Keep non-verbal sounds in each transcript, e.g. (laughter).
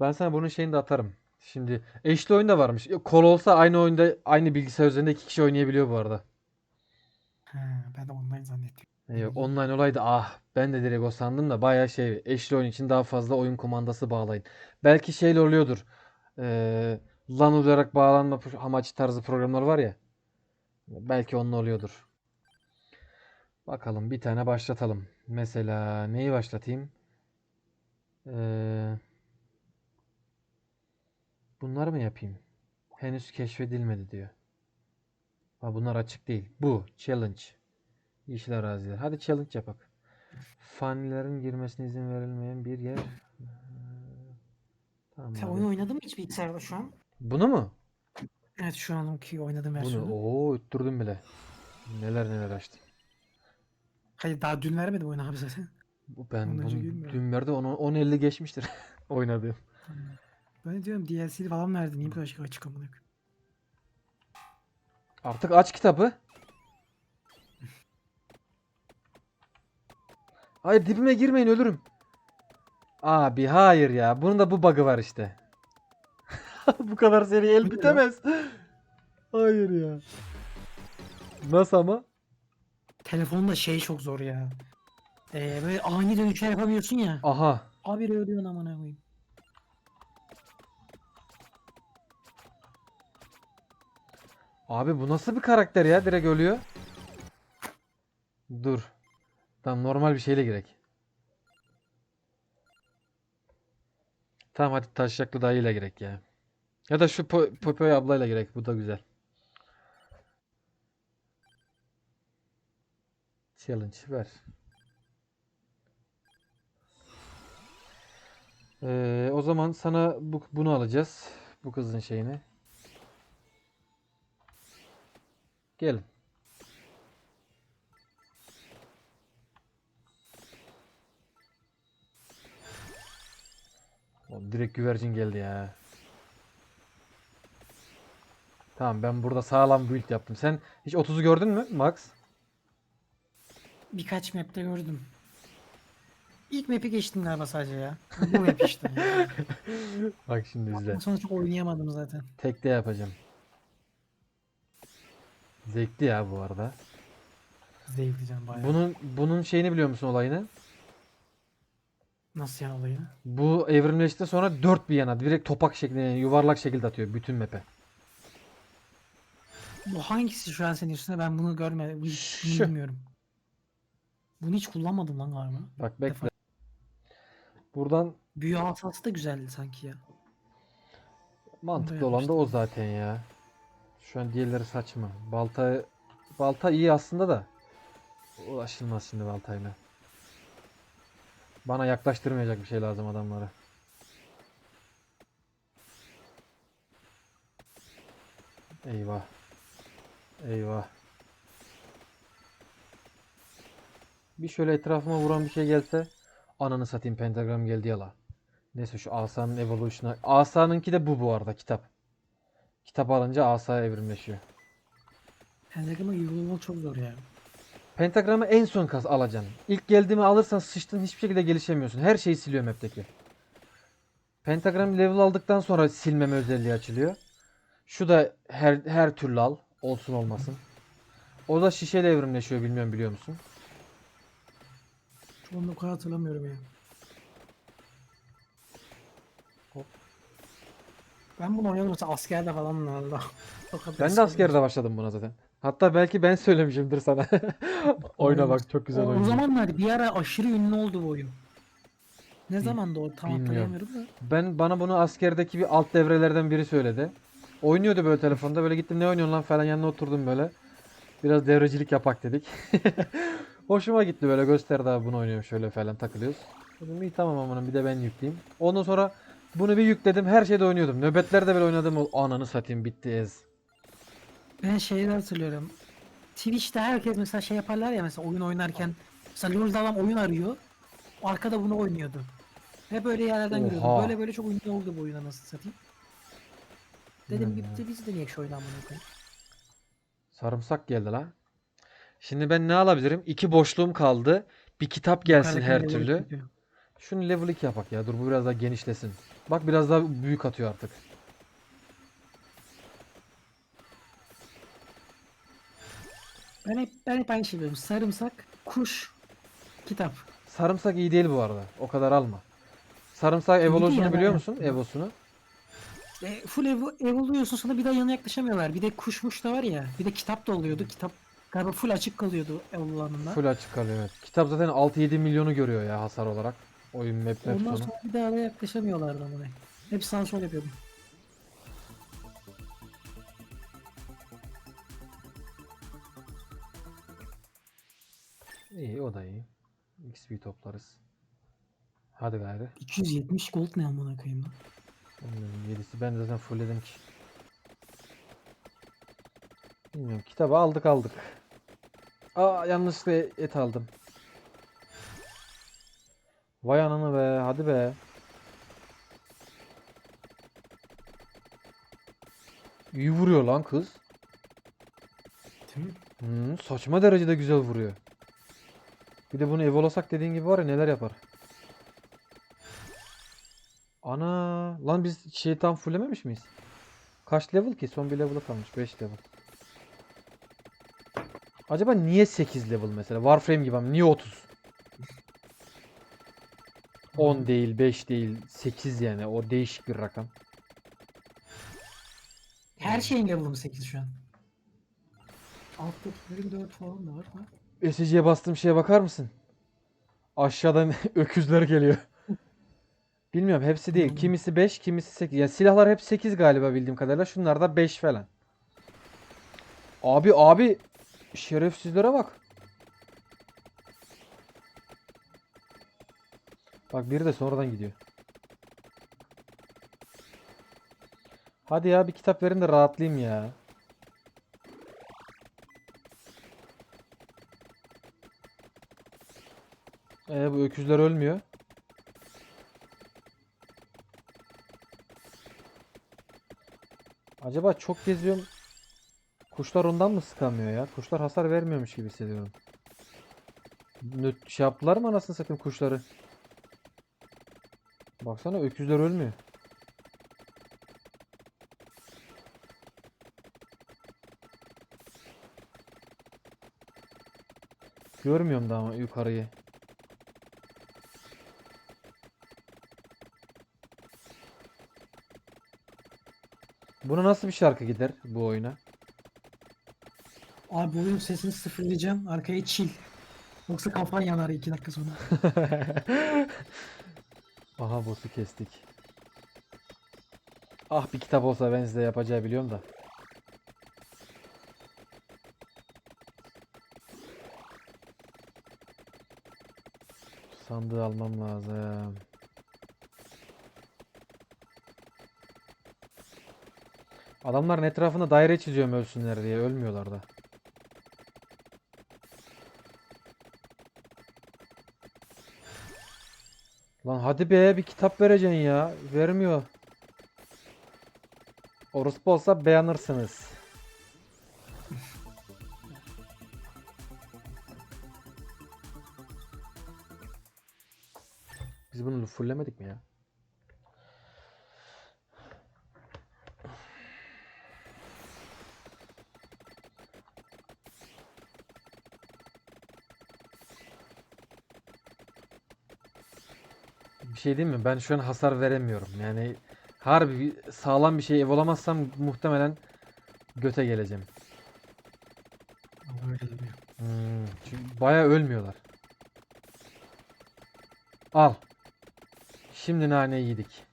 Ben sana bunun şeyini de atarım. Şimdi eşli oyun da varmış. Kol olsa aynı oyunda aynı bilgisayar üzerinde iki kişi oynayabiliyor bu arada. He, ben de online zannettim. E, Yok, online olaydı. Ah ben de direkt o sandım da bayağı şey eşli oyun için daha fazla oyun kumandası bağlayın. Belki şeyle oluyordur. Ee, LAN olarak bağlanma pro- amaç tarzı programlar var ya. Belki onunla oluyordur. Bakalım bir tane başlatalım. Mesela neyi başlatayım? Ee, bunları mı yapayım? Henüz keşfedilmedi diyor. Ha, bunlar açık değil. Bu challenge. Yeşil araziler. Hadi challenge yapak. Fanilerin girmesine izin verilmeyen bir yer. Ee, Tamam Sen abi. oyun oynadın mı hiç bilgisayarda şu an? Bunu mu? Evet şu anki oynadığım Bunu. versiyonu. Oo öttürdüm bile. Neler neler açtım. Hayır daha dün vermedim oyunu abi zaten. Bu ben bunu dün verdi 10 10.50 geçmiştir (laughs) oynadığım. Ben diyorum DLC'li falan verdi. Niye bu kadar şey açık amına koyayım? Artık aç kitabı. Hayır dibime girmeyin ölürüm. Abi hayır ya. Bunun da bu bug'ı var işte. (laughs) Bu kadar seri el bitemez. (laughs) Hayır ya. Nasıl ama? Telefonda şey çok zor ya. Ee, böyle ani dönüşler yapamıyorsun ya. Aha. Abi ölüyorsun amına koyayım. Abi bu nasıl bir karakter ya? Direkt ölüyor. Dur. Tamam normal bir şeyle girek. Tamam hadi taşacaklı dayıyla girek ya. Ya da şu Po- Popoy ablayla girek. Bu da güzel. Challenge ver. Ee, o zaman sana bu, bunu alacağız. Bu kızın şeyini. Gelin. Oğlum direkt güvercin geldi ya. Tamam ben burada sağlam build yaptım. Sen hiç 30'u gördün mü Max? Birkaç map'te gördüm. İlk map'i geçtim galiba sadece ya. Bu map işte. (laughs) Bak şimdi izle. Sonra çok oynayamadım zaten. Tekte yapacağım. Zevkli ya bu arada. Zevkleyeceğim bayağı. Bunun bunun şeyini biliyor musun olayını? Nasıl yani olayı? Bu evrimleşti sonra dört bir yana direkt topak şeklinde yuvarlak şekilde atıyor bütün map'e. Bu hangisi şu an senin üstünde? Ben bunu görmedim. Bunu Şu. bilmiyorum. Bunu hiç kullanmadım lan galiba. Bak defa- bekle. Buradan Büyü hatası da güzeldi sanki ya. mantıklı olan da o zaten ya. Şu an diğerleri saçma. Balta balta iyi aslında da ulaşılmaz şimdi baltayla. Bana yaklaştırmayacak bir şey lazım adamlara. Eyvah. Eyvah. Bir şöyle etrafıma vuran bir şey gelse ananı satayım pentagram geldi yala. Neyse şu asanın evolution'a. Asanınki de bu bu arada kitap. Kitap alınca asa evrimleşiyor. Pentagram'a yürümek çok zor ya. Pentagramı en son kas alacaksın. İlk geldiğimi alırsan sıçtın hiçbir şekilde gelişemiyorsun. Her şeyi siliyor map'teki. Pentagram level aldıktan sonra silmeme özelliği açılıyor. Şu da her her türlü al. Olsun olmasın. O da şişeyle evrimleşiyor bilmiyorum biliyor musun? Anda o kadar hatırlamıyorum ya. Ben bunu oynadım mesela askerde falan (laughs) kadar Ben de askerde başladım buna zaten. Hatta belki ben söylemişimdir sana. (laughs) Oyna bak çok güzel oyun. o zamanlar bir ara aşırı ünlü oldu bu oyun. Ne zaman o tam bilmiyorum. hatırlayamıyorum da. Ben bana bunu askerdeki bir alt devrelerden biri söyledi. Oynuyordu böyle telefonda. Böyle gittim ne oynuyorsun lan falan yanına oturdum böyle. Biraz devrecilik yapak dedik. (laughs) Hoşuma gitti böyle gösterdi abi bunu oynuyorum şöyle falan takılıyoruz. Dedim iyi tamam amanın bir de ben yükleyeyim. Ondan sonra bunu bir yükledim her şeyde oynuyordum. Nöbetlerde bile oynadım. O Ananı satayım bitti ez. Ben şeyleri hatırlıyorum. Twitch'te herkes mesela şey yaparlar ya mesela oyun oynarken mesela LoL'da adam oyun arıyor. Arkada bunu oynuyordu. Ve böyle yerlerden görüyordum. Oha. Böyle böyle çok ünlü oldu bu oyuna nasıl satayım. Dedim Hmm. gitti biz de niye şu oyundan bunu koyayım. Sarımsak geldi la. Şimdi ben ne alabilirim? İki boşluğum kaldı. Bir kitap gelsin her level türlü. Şunu level 2 yapak ya. Dur bu biraz daha genişlesin. Bak biraz daha büyük atıyor artık. Ben hep, ben hep aynı şey diyorum. Sarımsak, kuş, kitap. Sarımsak iyi değil bu arada. O kadar alma. Sarımsak evolosunu biliyor musun? Evosunu. E, full ev, ev oluyorsun sonra bir daha yanına yaklaşamıyorlar. Bir de kuşmuş da var ya. Bir de kitap da oluyordu. Kitap galiba full açık kalıyordu ev olanında. Full açık kalıyor evet. Kitap zaten 6-7 milyonu görüyor ya hasar olarak. Oyun map map Ondan sonu. sonra bir daha da yaklaşamıyorlardı ama. Hep sağ sol yapıyordum. İyi o da iyi. XP toplarız. Hadi gayrı. 270 gold ne amına koyayım lan. Bilmiyorum, Gerisi ben zaten fullledim ki. Bilmiyorum kitabı aldık aldık. Aa yanlışlıkla et aldım. Vay ananı be hadi be. İyi vuruyor lan kız. Değil mi? Hmm, saçma derecede güzel vuruyor. Bir de bunu evolasak dediğin gibi var ya neler yapar. Ana lan biz şeyi tam fullememiş miyiz? Kaç level ki? Son bir level'ı kalmış. 5 level. Acaba niye 8 level mesela? Warframe gibi ama niye 30? 10 değil, 5 değil, 8 yani. O değişik bir rakam. Her şeyin level'ı 8 şu an. Alttakilerin 4 falan da var. Ha? SC'ye bastığım şeye bakar mısın? Aşağıdan (laughs) öküzler geliyor. Bilmiyorum hepsi değil. Hmm. Kimisi 5, kimisi 8. Yani silahlar hep 8 galiba bildiğim kadarıyla. Şunlar da 5 falan. Abi abi şerefsizlere bak. Bak biri de sonradan gidiyor. Hadi ya bir kitap verin de rahatlayayım ya. Ee, bu öküzler ölmüyor. Acaba çok geziyorum. Kuşlar ondan mı sıkamıyor ya? Kuşlar hasar vermiyormuş gibi hissediyorum. Nöt şey yaptılar mı anasını satayım kuşları? Baksana öküzler ölmüyor. Görmüyorum daha ama yukarıyı. Buna nasıl bir şarkı gider bu oyuna? Abi bu oyunun sesini sıfırlayacağım. Arkaya chill. Yoksa kafan yanar 2 dakika sonra. (laughs) Aha boss'u kestik. Ah bir kitap olsa ben size yapacağı biliyorum da. Sandığı almam lazım. Adamların etrafında daire çiziyorum ölsünler diye. Ölmüyorlar da. Hadi be bir kitap vereceksin ya. Vermiyor. Orospu olsa beğenirsiniz. Biz bunu fulllemedik mi ya? Bir şey diyeyim mi? Ben şu an hasar veremiyorum. Yani harbi bir- sağlam bir şey ev olamazsam muhtemelen göte geleceğim. Ama öyle duruyor. Hmm, çünkü bayağı ölmüyorlar. Al. Şimdi naneyi yedik.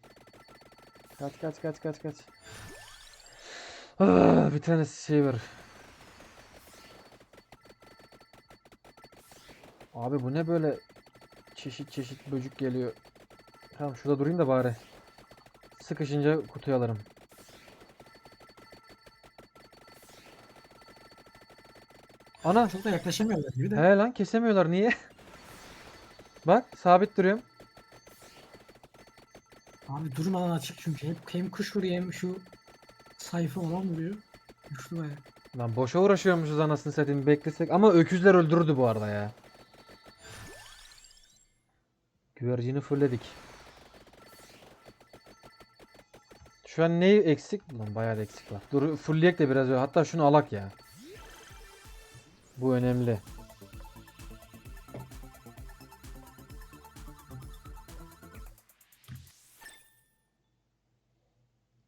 Kaç kaç kaç kaç kaç. Ah, bir tane şey var. Abi bu ne böyle çeşit çeşit böcük geliyor. Tamam şurada durayım da bari. Sıkışınca kutuya alırım. Ana Çok da yaklaşamıyorlar gibi de. He lan kesemiyorlar niye? (laughs) Bak sabit duruyorum. Abi durmadan açık çünkü. Hep hem kuş vuruyor hem şu sayfa olan vuruyor. Güçlü baya. Lan boşa uğraşıyormuşuz anasını satayım beklesek ama öküzler öldürürdü bu arada ya. Güvercini fullledik. Şu an neyi eksik? Lan bayağı da eksik var. Dur fullleyek de biraz öyle. Hatta şunu alak ya. Bu önemli.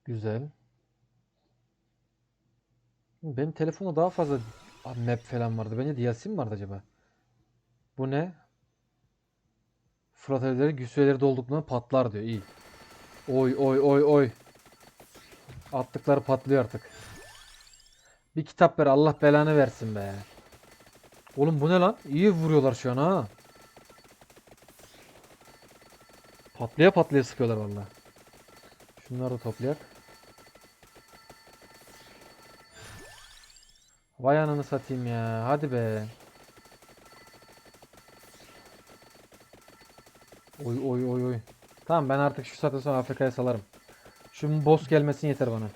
Güzel. Benim telefonda daha fazla map falan vardı. Bence DLC mi vardı acaba? Bu ne? Fırat evleri güç süreleri dolduklarında patlar diyor. İyi. Oy oy oy oy. Attıkları patlıyor artık. Bir kitap ver Allah belanı versin be. Oğlum bu ne lan? İyi vuruyorlar şu an ha. Patlaya patlaya sıkıyorlar valla. Şunları da toplayak. Vay ananı satayım ya. Hadi be. Oy oy oy oy. Tamam ben artık şu saatten sonra Afrika'ya salarım. Şu boss gelmesin yeter bana.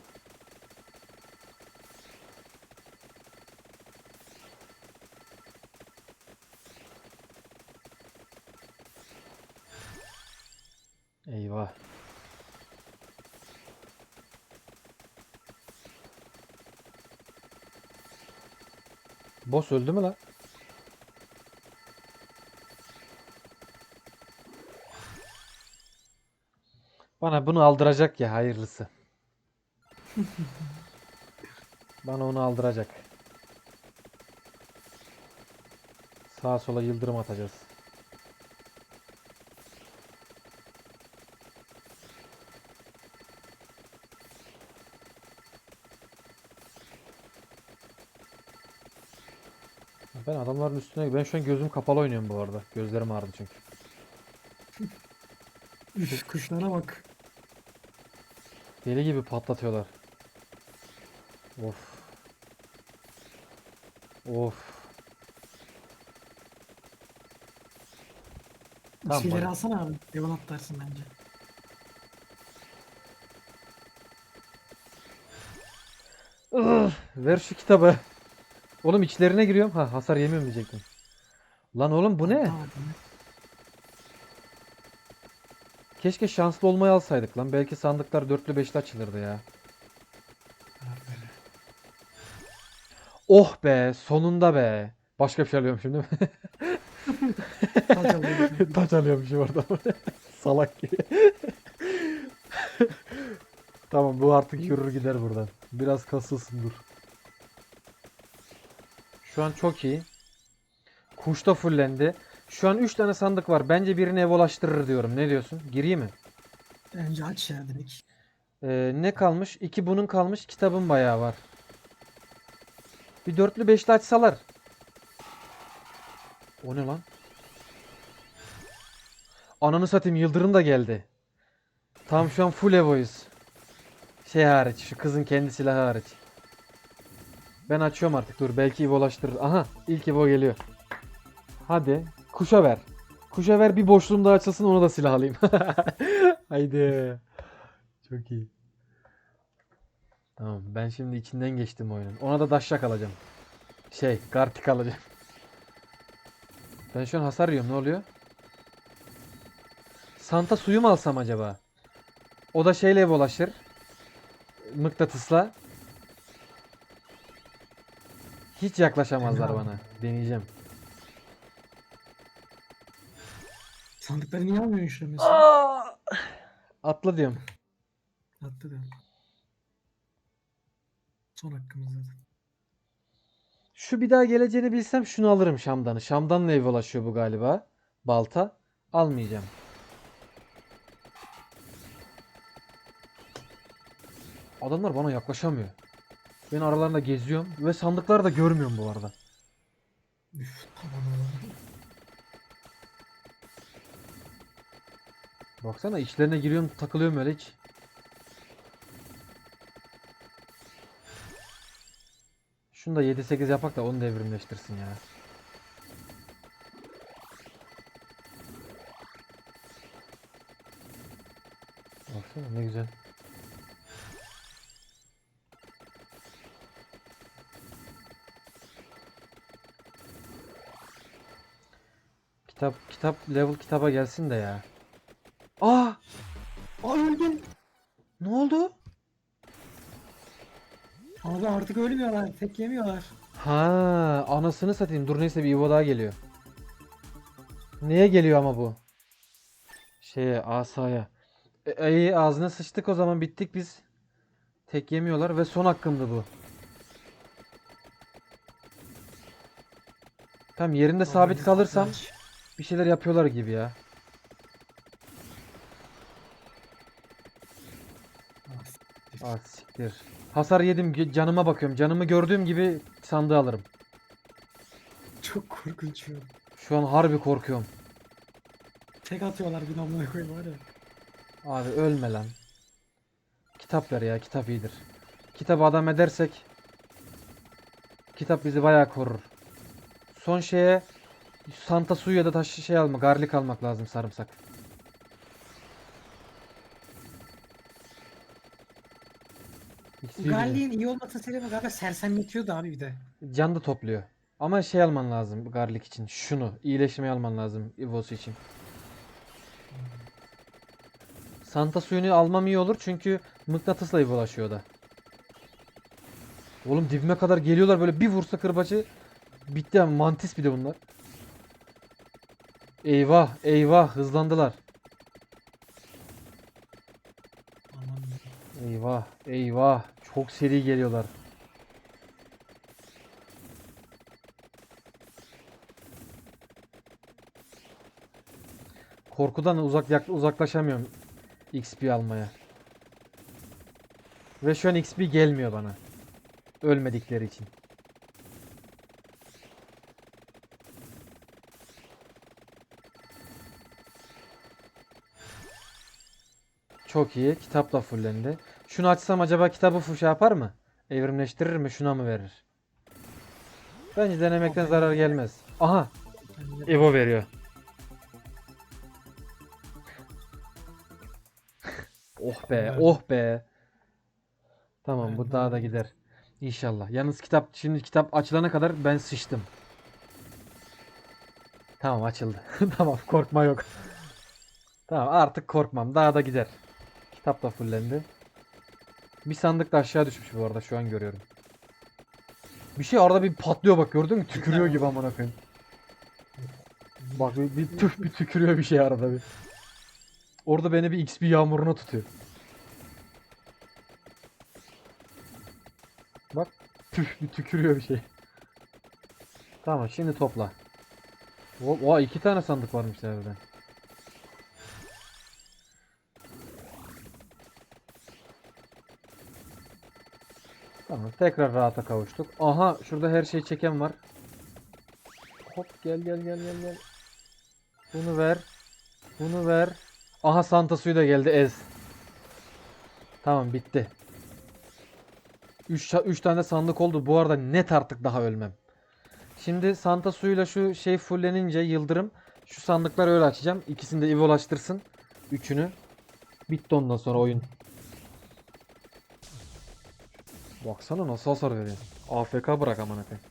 Eyvah. Boss öldü mü lan? Bunu aldıracak ya hayırlısı. (laughs) Bana onu aldıracak. Sağa sola yıldırım atacağız. Ben adamların üstüne ben şu an gözüm kapalı oynuyorum bu arada. Gözlerim ağrıdı çünkü. Üf kuşlara bak. Deli gibi patlatıyorlar. Of. Of. Tamam, şeyleri bana- alsana abi. Level atlarsın bence. Ver şu kitabı. Oğlum içlerine giriyorum. Ha hasar yemiyorum diyecektim. Lan oğlum bu ne? Tamam, tamam. Keşke şanslı olmayı alsaydık lan. Belki sandıklar dörtlü beşli açılırdı ya. Oh be sonunda be. Başka bir şey alıyorum şimdi. Taç alıyorum. Taç alıyormuşum orada. Salak gibi. tamam bu artık yürür gider buradan. Biraz kasılsın dur. Şu an çok iyi. Kuş da fullendi. Şu an 3 tane sandık var. Bence birini ev ulaştırır diyorum. Ne diyorsun? Gireyim mi? Bence aç ya direkt. Ee, ne kalmış? 2 bunun kalmış. Kitabın bayağı var. Bir dörtlü beşli açsalar. O ne lan? Ananı satayım yıldırım da geldi. Tam şu an full evoyuz. Şey hariç şu kızın kendi silahı hariç. Ben açıyorum artık dur belki Evo ulaştırır. Aha ilk Evo geliyor. Hadi kuşa ver. Kuşa ver bir boşluğum daha açılsın ona da silah alayım. (laughs) Haydi. Çok iyi. Tamam ben şimdi içinden geçtim oyunun. Ona da daşşak alacağım. Şey kartik alacağım. Ben şu an hasar yiyorum ne oluyor? Santa suyu mu alsam acaba? O da şeyle bulaşır. Mıknatısla. Hiç yaklaşamazlar bana. Deneyeceğim. Sandıkları niye almıyorsun an mesela? Atla diyorum. Attı da. Son hakkımız zaten. Şu bir daha geleceğini bilsem şunu alırım Şam'danı. Şam'danla ev ulaşıyor bu galiba. Balta. Almayacağım. Adamlar bana yaklaşamıyor. Ben aralarında geziyorum ve sandıkları da görmüyorum bu arada. Üf tamam Baksana içlerine giriyorum takılıyorum öyle hiç. Şunu da 7-8 yapak da onu devrimleştirsin ya. Baksana ne güzel. Kitap kitap level kitaba gelsin de ya. Aa! Aa öldüm. Ne oldu? Abi ölmüyorlar. Tek yemiyorlar. Ha, anasını satayım. Dur neyse bir Evo daha geliyor. Neye geliyor ama bu? Şeye, asaya. E, iyi ağzına sıçtık o zaman bittik biz. Tek yemiyorlar ve son hakkımdı bu. Tamam yerinde sabit Abi, kalırsam bir şeyler yapıyorlar gibi ya. Ah, siktir. Hasar yedim canıma bakıyorum. Canımı gördüğüm gibi sandığı alırım. Çok korkunç ya. Şu an harbi korkuyorum. Tek atıyorlar bir amına koyayım var ya. Abi ölme lan. Kitap ver ya, kitap iyidir. Kitabı adam edersek kitap bizi bayağı korur. Son şeye Santa suyu ya da taş şey alma, garlic almak lazım sarımsak. Güzel. Galli'nin iyi olmasının sebebi galiba sersemletiyordu abi bir de. Can da topluyor. Ama şey alman lazım bu garlic için. Şunu, iyileşmeyi alman lazım Evo'su için. Santa suyunu almam iyi olur çünkü mıknatısla Evo'laşıyor o da. Oğlum dibime kadar geliyorlar böyle bir vursa kırbacı bitti ama mantis bir de bunlar. Eyvah eyvah hızlandılar. Eyvah eyvah çok seri geliyorlar. Korkudan uzak uzaklaşamıyorum XP almaya. Ve şu an XP gelmiyor bana. Ölmedikleri için. Çok iyi. Kitap da fullendi. Şunu açsam acaba kitabı fu- şey yapar mı? Evrimleştirir mi? Şuna mı verir? Bence denemekten zarar gelmez. Aha. Evo veriyor. oh be, oh be. Tamam bu daha da gider. İnşallah. Yalnız kitap şimdi kitap açılana kadar ben sıçtım. Tamam açıldı. (laughs) tamam korkma yok. Tamam artık korkmam. Daha da gider. Kitap da fullendi. Bir sandık da aşağı düşmüş bu arada şu an görüyorum. Bir şey arada bir patlıyor bak gördün mü? Tükürüyor gibi amına koyayım. Bak bir, bir tüf bir tükürüyor bir şey arada bir. Orada beni bir XP yağmuruna tutuyor. Bak tüf bir tükürüyor bir şey. Tamam şimdi topla. Oha, iki tane sandık varmış evde. Tamam tekrar rahata kavuştuk. Aha şurada her şeyi çeken var. Hop gel gel gel gel gel. Bunu ver. Bunu ver. Aha Santa suyu da geldi ez. Tamam bitti. 3 3 tane sandık oldu. Bu arada net artık daha ölmem. Şimdi Santa suyuyla şu şey fullenince yıldırım şu sandıkları öyle açacağım. İkisini de evolaştırsın. Üçünü. Bitti ondan sonra oyun. Baksana nasıl hasar veriyor. AFK bırak amına koyayım.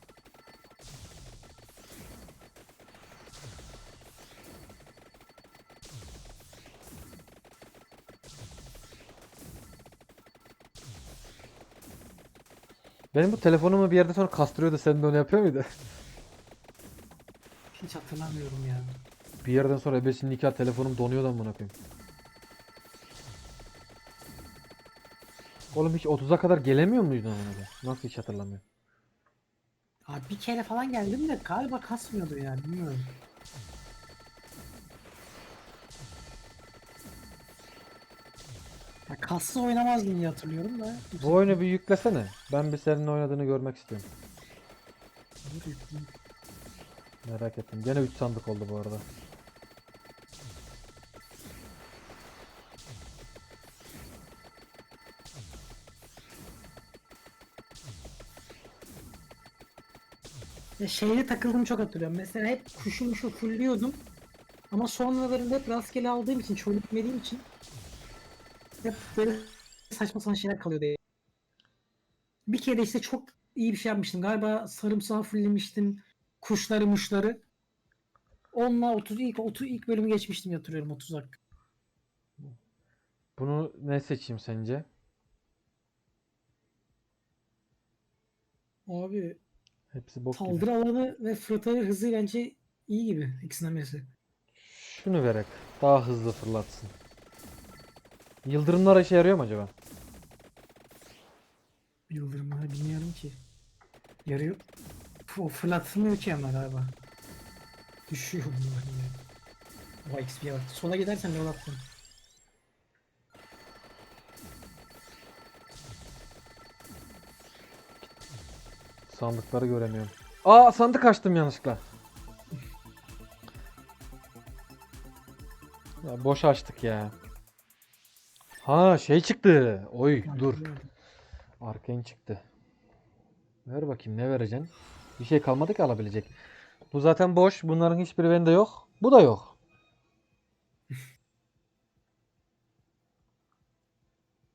Benim bu telefonumu bir yerde sonra kastırıyordu. Sen de onu yapıyor muydu? (laughs) Hiç hatırlamıyorum ya. Bir yerden sonra ebesinin nikah telefonum donuyordu amına koyayım. Oğlum hiç 30'a kadar gelemiyor muydun amına koyayım? Nasıl hiç hatırlamıyorum. Abi bir kere falan geldim de galiba kasmıyordu yani bilmiyorum. Ya kassız oynamazdım diye hatırlıyorum da. Bu oyunu bir yüklesene. Ben bir senin oynadığını görmek istiyorum. Merak ettim. Gene 3 sandık oldu bu arada. Ya şeye takıldım çok hatırlıyorum. Mesela hep kuşu muşu fulliyordum. Ama sonralarında hep rastgele aldığım için, çoğu gitmediğim için hep böyle saçma sapan şeyler kalıyordu. Bir kere işte çok iyi bir şey yapmıştım. Galiba sarımsağı fulllemiştim. Kuşları muşları. Onunla 30 ilk 30 ilk bölümü geçmiştim hatırlıyorum 30 dakika. Bunu ne seçeyim sence? Abi Hepsi bok gibi. saldırı alanı ve fırlatı hızı bence iyi gibi ikisinden birisi. Şunu verek. Daha hızlı fırlatsın. Yıldırımlar işe yarıyor mu acaba? Yıldırımları bilmiyorum ki. Yarıyor. O fırlatılmıyor ki ama galiba. Düşüyor bunlar yine. Vay XP'ye bak. Sola gidersen yol attın. Sandıkları göremiyorum. Aa sandık açtım yanlışlıkla. Ya boş açtık ya. Ha şey çıktı. Oy dur. Arcane çıktı. Ver bakayım ne vereceksin? Bir şey kalmadı ki alabilecek. Bu zaten boş. Bunların hiçbiri bende yok. Bu da yok.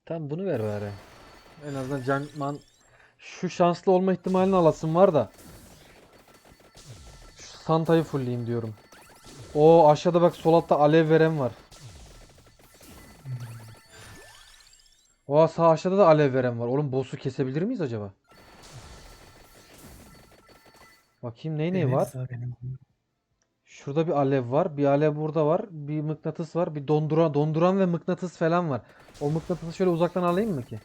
Tamam bunu ver bari. En azından can man şu şanslı olma ihtimalini alasın var da. Şu Santa'yı fullleyeyim diyorum. O aşağıda bak sol altta alev veren var. O sağ aşağıda da alev veren var. Oğlum boss'u kesebilir miyiz acaba? Bakayım ney ney var? Şurada bir alev var. Bir alev burada var. Bir mıknatıs var. Bir donduran, donduran ve mıknatıs falan var. O mıknatısı şöyle uzaktan alayım mı ki?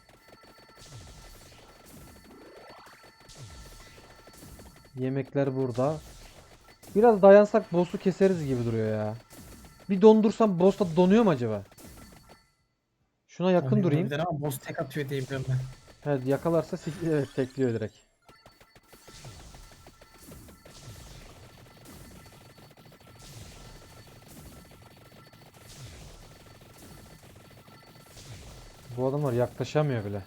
Yemekler burada. Biraz dayansak boss'u keseriz gibi duruyor ya. Bir dondursam boss da donuyor mu acaba? Şuna yakın durayım. Ama boss tek atıyor diye biliyorum ben. Evet yakalarsa (laughs) evet tekliyor direkt. Bu adamlar yaklaşamıyor bile.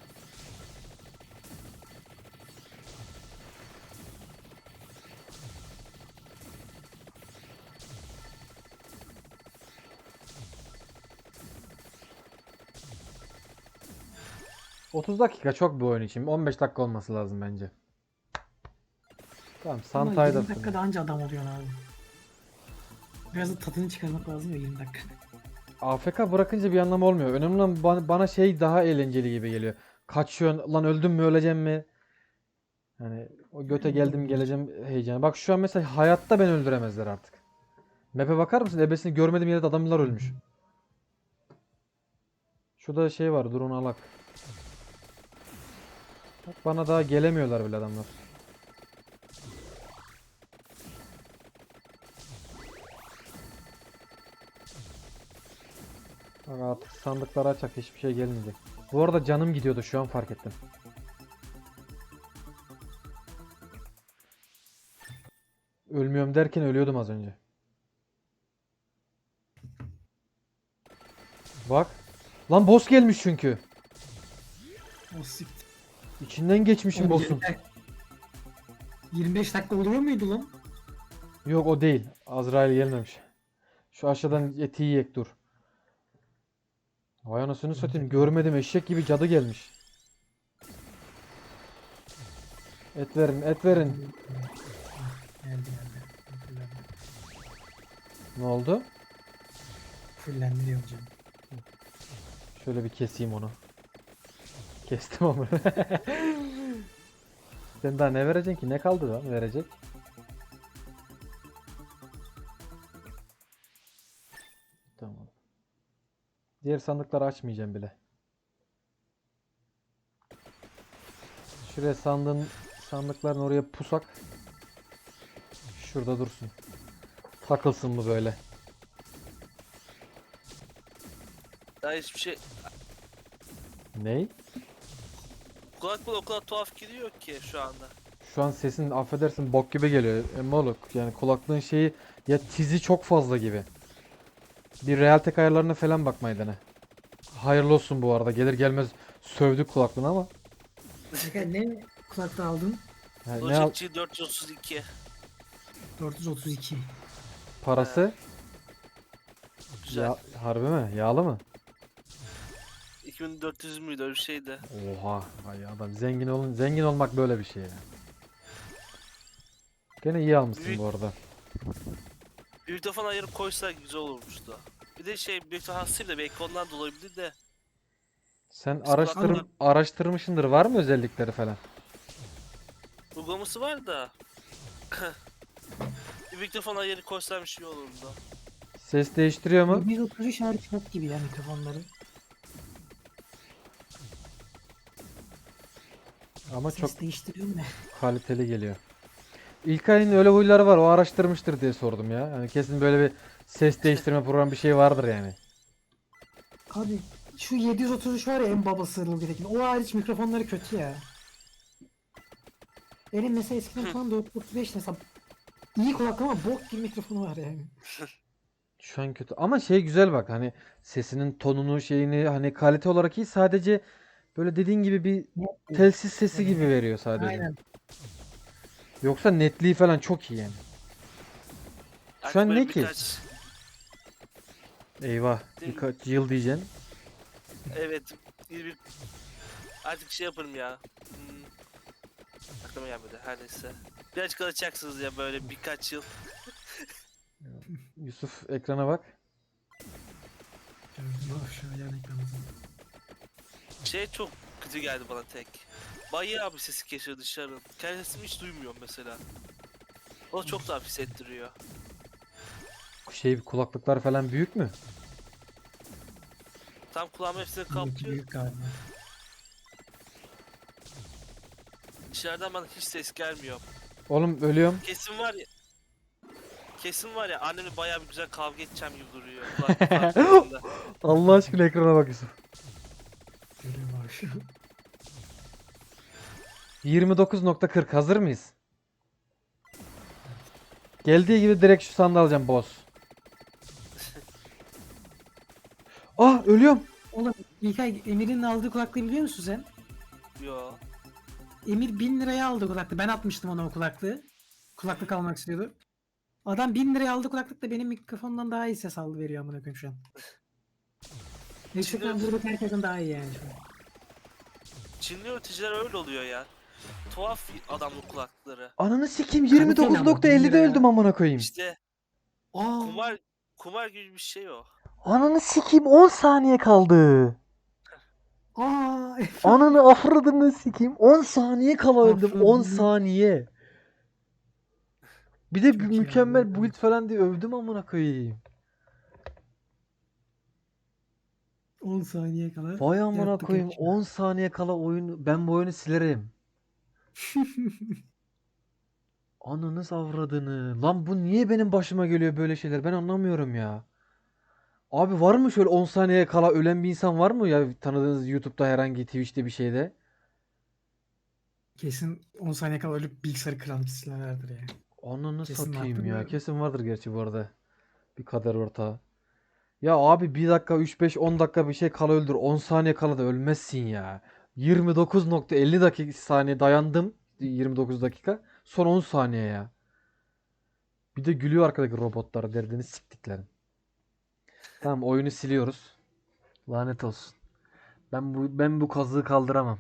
...30 dakika çok bir oyun için. 15 dakika olması lazım bence. Tamam, Ama Santa'yı da 20 dakikada anca adam oluyor abi. Biraz da tadını çıkarmak lazım ya 20 dakika. AFK bırakınca bir anlamı olmuyor. Önemli olan bana, bana şey daha eğlenceli gibi geliyor. Kaçıyorsun, lan öldüm mü öleceğim mi? Yani o göte geldim geleceğim heyecanı. Bak şu an mesela hayatta beni öldüremezler artık. Map'e bakar mısın? Ebesini görmediğim yerde adamlar ölmüş. Şurada şey var, drone alak. Bak bana daha gelemiyorlar bile adamlar. Bak artık sandıkları açak hiçbir şey gelmeyecek. Bu arada canım gidiyordu şu an fark ettim. Ölmüyorum derken ölüyordum az önce. Bak. Lan boss gelmiş çünkü. O siktir. İçinden geçmişim Oğlum, boss'un. 20 dak- 25 dakika oluyor muydu lan? Yok o değil. Azrail gelmemiş. Şu aşağıdan eti yiyek dur. Vay anasını satayım. Görmedim eşek gibi cadı gelmiş. Et verin, et verin. Geldi geldi. Fullendi. Ne oldu? Fullendi diyorum canım. Şöyle bir keseyim onu. Kestim ama. (laughs) Sen daha ne vereceksin ki? Ne kaldı lan verecek? Tamam. Diğer sandıkları açmayacağım bile. Şuraya sandığın sandıkların oraya pusak. Şurada dursun. Takılsın mı böyle? Daha hiçbir şey Ney? Kulaklığı o kadar tuhaf gidiyor ki şu anda. Şu an sesin affedersin bok gibi geliyor. Emoluk yani kulaklığın şeyi ya tizi çok fazla gibi. Bir Realtek ayarlarına falan bakmayı dene. Hayırlı olsun bu arada. Gelir gelmez sövdük kulaklığını ama. Peki ne kulakta aldın? Yani ne al Logitech G432. 432. parası? Güzel. Ya, harbi mi? Yağlı mı? 2400 müydü öyle bir şeydi. Oha. Ay adam zengin olun zengin olmak böyle bir şey ya. Gene iyi almışsın Büyük- bu arada. Bir mikrofon ayırıp koysak güzel olurmuştu. Bir de şey bir hasıyla da belki ondan da olabilir de. Sen Biz araştır kulaklığı- araştırmışsındır. Var mı özellikleri falan? Uygulaması var da. (laughs) bir mikrofon ayarı koysam şey olurdu. Ses değiştiriyor mu? 133 hariç gibi ya mikrofonları. Ama Ses çok değiştiriyor mu? kaliteli geliyor. İlkay'ın öyle huyları var. O araştırmıştır diye sordum ya. Yani kesin böyle bir ses değiştirme programı bir şey vardır yani. Abi şu 733 var ya en babası Hırlıgı'daki. O hariç mikrofonları kötü ya. Benim mesela eskiden falan 435 mesela iyi kulak ama bok gibi mikrofonu var yani. (laughs) Şu an kötü. Ama şey güzel bak hani sesinin tonunu şeyini hani kalite olarak iyi sadece böyle dediğin gibi bir telsiz sesi gibi veriyor sadece. Aynen. Yoksa netliği falan çok iyi yani. Şu an ne ki? birkaç- Eyvah. Değil mi? Birkaç yıl diyeceksin. Evet. Bir, bir... Artık şey yaparım ya. Hmm. Aklıma gelmedi her neyse. Birazcık alacaksınız ya böyle birkaç yıl. Yusuf ekrana bak. Şu yan ekranımızın. Şey çok kötü geldi bana tek. Bayağı bir sesi kesiyor dışarı. Kendi sesimi hiç duymuyorum mesela. O da çok daha hissettiriyor. Şey kulaklıklar falan büyük mü? Tam kulağım hepsini kaplıyor. büyük galiba. Dışarıdan bana hiç ses gelmiyor. Oğlum ölüyorum. Kesin var ya. Kesin var ya annemle bayağı bir güzel kavga edeceğim gibi duruyor. (laughs) kulaklık arasında. (laughs) Allah aşkına ekrana bak Yusuf. Görüyorum abi şu. 29.40 hazır mıyız? Geldiği gibi direkt şu sandığı alacağım boss. (laughs) Ah ölüyorum. Oğlum İlkay Emir'in aldığı kulaklığı biliyor musun sen? Yo. Emir 1000 liraya aldı kulaklığı. Ben atmıştım ona o kulaklığı. Kulaklık almak istiyordu. Adam 1000 liraya aldı kulaklık da benim mikrofondan daha iyi ses aldı veriyor amına koyayım şu an. Gerçekten burada herkesten daha iyi yani şu an. Çinli üreticiler öyle oluyor ya. Tuhaf adamlı kulakları. Ananı sikeyim Kaliteli ama, 29.50'de 1 liraya. öldüm amına koyayım. İşte Aa, kumar kumar gibi bir şey o. Ananı sikeyim 10 saniye kaldı. aa, Ananı afradını sikeyim 10 saniye kala öldüm 10 Afrodini. saniye. Bir de Çok iyi mükemmel abi. build falan diye övdüm amına koyayım. 10 saniye kala. Vay amına Yaptık koyayım hepsini. 10 saniye kala oyunu ben bu oyunu silerim. (laughs) Ananız avradını. Lan bu niye benim başıma geliyor böyle şeyler? Ben anlamıyorum ya. Abi var mı şöyle 10 saniye kala ölen bir insan var mı ya tanıdığınız YouTube'da herhangi Twitch'te bir şeyde? Kesin 10 saniye kala ölüp bilgisayarı kıran kişiler vardır ya. Ananı Kesin satayım vardır ya. ya. Kesin vardır gerçi bu arada. Bir kader ortağı. Ya abi 1 dakika 3 5 10 dakika bir şey kala öldür. 10 saniye kala da ölmezsin ya. 29.50 dakika saniye dayandım. 29 dakika. Son 10 saniye ya. Bir de gülüyor arkadaki robotlar derdini siktiklerin. Tamam oyunu siliyoruz. Lanet olsun. Ben bu ben bu kazığı kaldıramam.